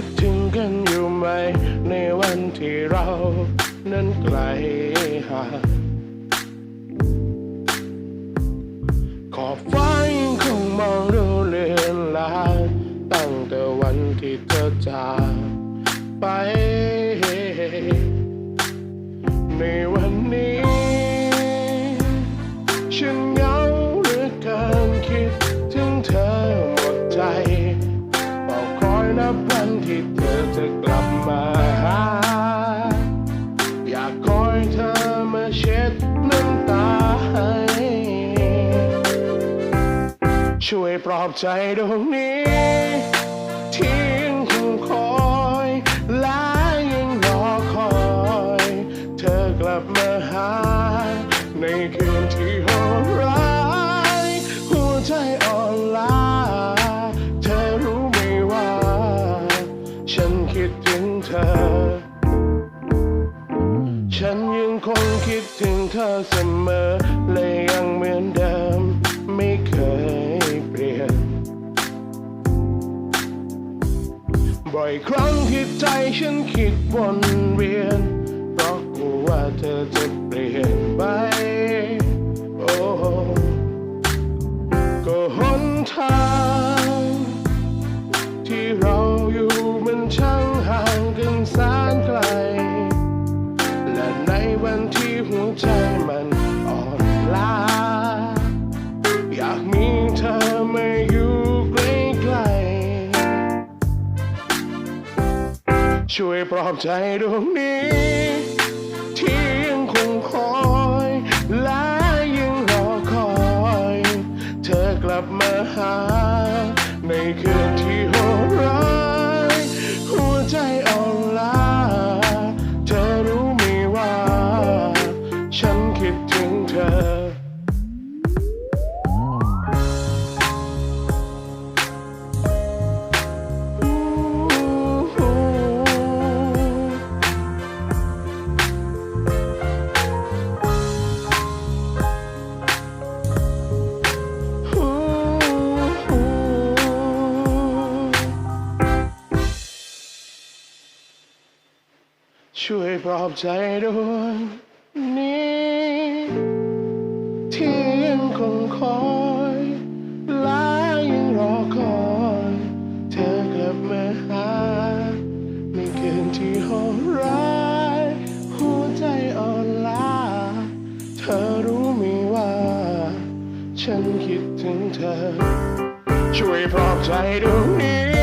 คิดถึงกันอยู่ไหม ในวันที่เรานั้นไกลห่างขอบฟ้ายังคงมองดูเลือนลางตั้งแต่วันที่เธอจากไป ในวันนี้ ฉัน ช่วยปลอบใจดวงนี้ที่ยังคงคอยและยังรอคอย เธอกลับมาหา ในคืนที่โหดร้ายหัวใจอ่อนล้าเธอรู้ไหมว่า ฉันคิดถึงเธอฉันยังคงคิดถึงเธอเสมอ บ่อยครั้งที่ใจฉันคิดวนเวียน เพราะกลัวว่าเธอจะเปลี่ยนไป ช่วยปลอบใจดวงนี้ ที่ยังคงคอยและยังรอคอย เธอกลับมาหาในคืน ช่วยปลอบใจดวงนี้ที่ยังคงคอยและยังรอคอยเธอกลับมาหาในคืนที่โหดร้ายหัวใจอ่อนล้าเธอรู้ไหมว่า ฉันคิดถึงเธอ ช่วยปลอบใจดวงนี้